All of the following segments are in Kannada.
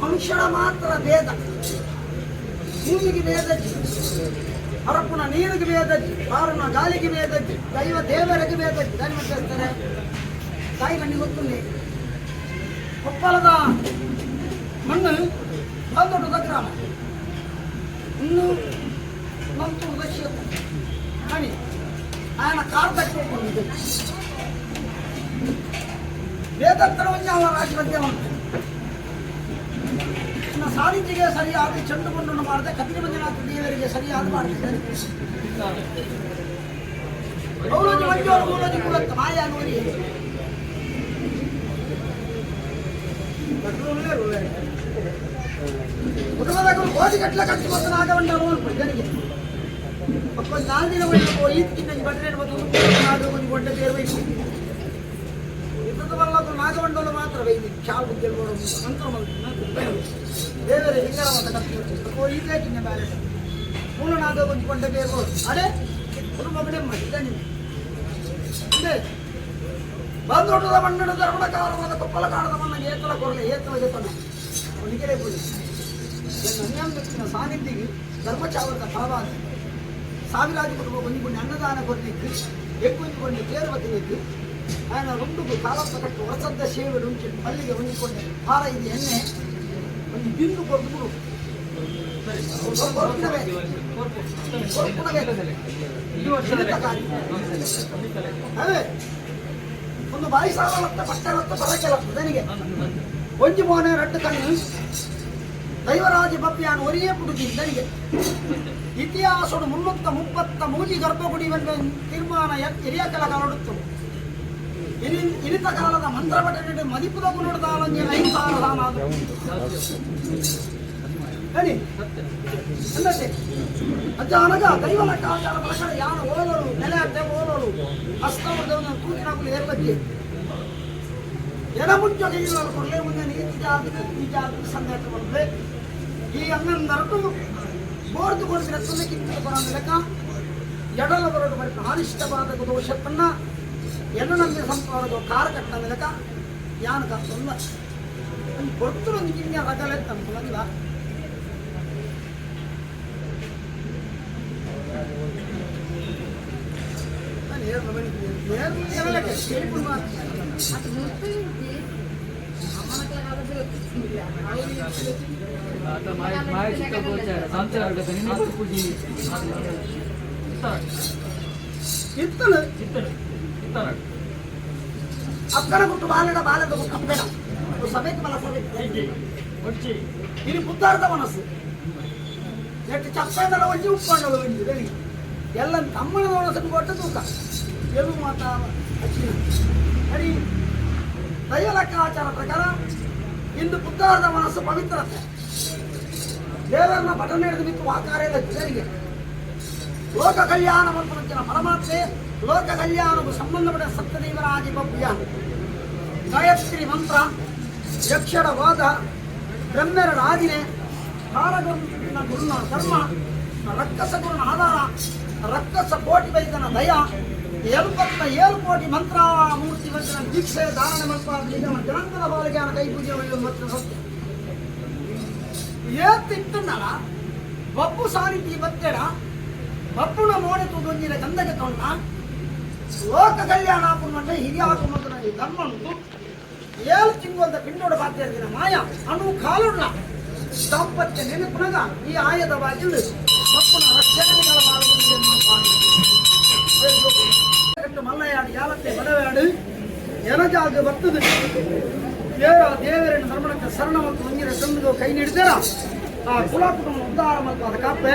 ಮನುಷ್ಯನ ಮಾತ್ರ ಭೇದ. ಭೂಮಿಗೆ ಭೇದಜ್ಜಿ ಹರಪ್ಪನ ನೀರಿಗೆ ಭೇದಜ್ಜಿ ಬಾರನ ಗಾಳಿಗೆ ಭೇದಜ್ಜಿ ದೈವ ದೇವರಿಗೆ ಭೇದಜ್ಜಿ ದಾನಿ ಮಾಡ್ತಾರೆ ತಾಯಿಮಣ್ಣಿ ಗೊತ್ತುಂಡಿ ಕೊಪ್ಪಲದ ಮಣ್ಣು ಭಾಳ ದೊಡ್ಡದ ಗ್ರಾಮ ಇನ್ನು ನಂತು ಉದ್ದೇಶ ಕಾಣಿ ಆಯನ ಕಾರ್ ತಕ್ಕೊಂಡು ವೇದತ್ತರವನ್ನು ಅವರ ರಾಜಮಧ್ಯ ನನ್ನ ಸಾರಿಗೆ ಸರಿಯಾದ ಚಂಡುಮಣ್ಣನ್ನು ಮಾಡದೆ ಕತ್ತಿ ಮಂಜುನಾಥ ದೇವರಿಗೆ ಸರಿಯಾದ ಮಾಡಿದ್ದಾರೆ ಗೌರವ ಮಂಜು ಅವರು ಮೂರನೇ ಕುಲಕ್ಕೆ ఉన్నారు కుటుంబ దగ్గర కోసి గట్ల కట్టుకోసం ఆగా ఉంటాము అనుకుంటానికి ఒక్క నాలుగు పోయి కింద బట్టలేని పోతున్నాడు కొన్ని గొడ్డ చేరువైంది ఇద్దరు వల్ల ఒక నాగవండంలో మాత్రమే ఇది చాలా గెలవడం అంతరం వేరే లింగారం అంత కట్టుకోవచ్చు పోయి కింద బ్యాలెట్ మూడు నాతో కొంచెం కొండ పేరు అదే కుటుంబం మధ్య అంటే ಬಂದೊಡ್ಡದ ಮಣ್ಣು ಧರ್ಮದ ಕಾಲವಾದ ಕೊಪ್ಪಲ ಕಾಡದ ಮಣ್ಣ ಏತಲ ಕೊರಲೆ ಏತಲ ಜಪನ ಒಣಗಿರೇ ಪುಡಿ ನನ್ಯಾಮ್ ನೆಚ್ಚಿನ ಸಾನಿಧ್ಯಿಗೆ ಧರ್ಮಚಾವರದ ಭಾವಾದ ಸಾವಿರಾಜು ಕುಟುಂಬ ಹೊಂದಿಕೊಂಡು ಅನ್ನದಾನ ಕೊರಲಿಕ್ಕೆ ఎక్కువెందుకోండి తేరువతికి ఆయన రెండు కాలంతో కట్టి వరసద్ద సేవుడు ఉంచి పల్లిగా ఉండుకోండి పార ఇది ఎన్నే కొన్ని బిందు కొడుకుడు అదే ಒಂದು ಬಾಯಿ ಸಾಲತ್ತ ಪಟ್ಟಣತ್ತ ಬರಕೆಲತ್ತ ನನಗೆ ಒಂಜಿ ಮೋನೆ ರಟ್ಟು ಕಣ್ಣು ದೈವರಾಜ ಬಪ್ಪಿಯಾನು ಒರಿಯೇ ಪುಡುಗಿ ನನಗೆ ಇತಿಹಾಸಡು ಮುನ್ನೂತ್ತ ಮುಪ್ಪತ್ತ ಮೂಜಿ ಗರ್ಭಗುಡಿಯನ್ನು ತೀರ್ಮಾನ ಹಿರಿಯ ಕೆಳಗ ನೋಡುತ್ತು ಇನಿ ಇನಿತ ಕಾಲದ ಮಂತ್ರ ಪಠಣೆ ಮದಿಪುದ ಗುಣದಾಲಂಗೆ ಐಸಾರ ದಾನಾದ ಹೇಳಿ. ಅನ್ನತ್ತೆ ಅಜ್ಜ ಅನಗ ದೈವ ಲೆಕ್ಕಾಚಾರ ಪ್ರಕಾರ ಯಾನ ಓದೋರು, ನೆಲೆ ಅಡ್ಡೆ ಓದೋರು ಹಸ್ತವರ್ಧವನ್ನು ತೂಕಿನಾಗಲು ಏರ್ಲಕ್ಕೆ. ಎಡ ಮುಂಚೆ ಇಲ್ಲಲು ಕೊಡಲೇ ಮುಂದೆ ನೀತಿ ಜಾತಿ ಈ ಜಾತಿ ಸಂಘಟ ಬಂದ್ರೆ ಈ ಹನ್ನೊಂದರಟ್ಟು ಬೋರ್ದು ಕೊಡಿಸಿದ ತುಲ್ಲಕ್ಕಿಂತ ಬರೋ ಲೆಕ್ಕ ಎಡಲ ಬರೋದು ಬರೀ ಅನಿಷ್ಟವಾದ ದೋಷತ್ತನ್ನ ಎನ್ನು ಸಂಪಾದ ಕಾರ ಕಾರ್ ಕಟ್ಟದ ಲೆಕ್ಕ ಯಾನ ಕರ್ತಲ್ಲ ಕೊಡ್ತು ಒಂದು ಕಿಂಗ ರಗಲೆ ತಂಪಲ್ಲ आता माय माय शिकवत आमच्या घडत पुढी ಇತ್ತಲ ಇತ್ತಲ ಇತ್ತಲ ಅಪ್ಪನ ಗುಟ್ಟು ಬಾಲಡ ಬಾಲದ ಗುಟ್ಟು ಅಪ್ಪನ ಸಭೆಗೆ ಬಲ ಸಭೆ ಒಚ್ಚಿ ಇಲ್ಲಿ ಬುದ್ಧಾರ್ಥ ಮನಸ್ಸು ಎಷ್ಟು ಚಪ್ಪದಲ್ಲ ಒಂಜಿ ಉಪ್ಪಣ್ಣಲ್ಲ ಒಂಜಿ ಎಲ್ಲ ತಮ್ಮನ ಮನಸ್ಸನ್ನು ಕೊಟ್ಟು ತೂಕ ಎಲು ಮಾತ ಹಚ್ಚಿನ ಸರಿ ದೈವ ಲೆಕ್ಕಾಚಾರ ಪ್ರಕಾರ ಇಂದು ಬುದ್ಧಾರ್ಧ ಮನಸ್ಸು ಪವಿತ್ರತೆ ದೇವರನ್ನ ಪಠನೆ ಹಿಡಿದು ಬಿತ್ತು ವಾಕಾರ್ಯದ ಜನರಿಗೆ ಲೋಕ ಕಲ್ಯಾಣ ಮಂತ್ರಿನ ಪರಮಾತ್ಮೆ ಲೋಕ ಕಲ್ಯಾಣವು ಸಂಬಂಧಪಟ್ಟ ಸಪ್ತದೇವರಾಜ ಬಭ್ಯ ಗಾಯತ್ರಿ ಮಂತ್ರ ಯಕ್ಷರ ವಾದ ಬ್ರಹ್ಮರ ರಾಜಿನೆ ಕಾರಗುರುನ ಗುರುನ ಧರ್ಮ ರಕ್ಕಸ ಗುರುನ ಆಧಾರ ರಕ್ಕಸ ಕೋಟಿ ವೈದ್ಯನ ದಯ ಎಲ್ಪತ್ತ ಏಳು ಕೋಟಿ ಮಂತ್ರ ಮೂರ್ತಿ ವಂಚನ ದೀಕ್ಷೆ ಧಾರಣೆ ಮಲ್ಪ ಜನಾಂಗದ ಬಾಲಿಗೆ ಕೈ ಪೂಜೆ ಒಳ್ಳೆ ಮತ್ತು ಸತ್ಯ ಏತ್ತಿಟ್ಟನಲ್ಲ ಬಪ್ಪು ಸಾರಿತಿ ಬತ್ತೆಡ ಬಪ್ಪುನ ಮೋಡೆ ತೂದೊಂಜಿನ ಗಂಧಗೆ ತೊಂಡ ಲೋಕ ಕಲ್ಯಾಣ ಆಪುಂಡ ಹಿರಿಯ ಆಪುಂಡ ಧರ್ಮ ಉಂಟು ಏಳು ತಿಂಗಳ ಪಿಂಡೋಡ ಬಾಧ್ಯರ್ದಿನ ಮಾಯ ಅಣು ಕಾಲುಡ್ಲ ದಾಂಪತ್ಯ ನೆನಪುನಗ ಈ ಆಯದ ಬಾಗಿಲು ಬಪ್ಪುನ ರಕ್ಷಣೆಗಳ ಎನಜಾಗ ಬರ್ತದೆ ದೇವರ ದೇವರನ್ನು ಧರ್ಮಕ್ಕೆ ಶರಣ ಮತ್ತು ಮಂದಿರ ತಂದು ಕೈ ನೀಡಿದಾರ ಆ ಕುಲ ಕುಟುಂಬ ಉದ್ಧಾರ ಮತ್ತು ಅದ ಕಾಪೆ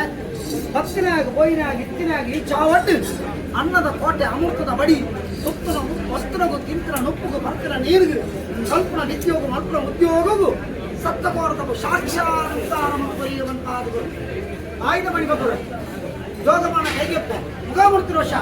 ಭಕ್ತಿನಾಗ ಬೋಯಿನಾಗ ಇತ್ತಿನಾಗ ಈ ಚಾವಟ್ಟು ಅನ್ನದ ಕೋಟೆ ಅಮೃತದ ಬಡಿ ಸುತ್ತನ ವಸ್ತ್ರಗೂ ತಿಂತ್ರ ನೊಪ್ಪುಗೂ ಬರ್ತಿರ ನೀರಿಗೂ ಕಲ್ಪನ ನಿತ್ಯೋಗ ಮಲ್ಪನ ಉದ್ಯೋಗವು ಸತ್ತಕೋರತವು ಸಾಕ್ಷಾತ್ ಉದ್ಧಾರ ಮತ್ತು ಒಯ್ಯುವಂತಾದವು ಆಯ್ದ ಮಣಿ ಬಬ್ಬರು ಯೋಗಮಾನ ಕೈಗೆಪ್ಪ ಮುಖಾಮೂರ್ತಿ ರೋಷ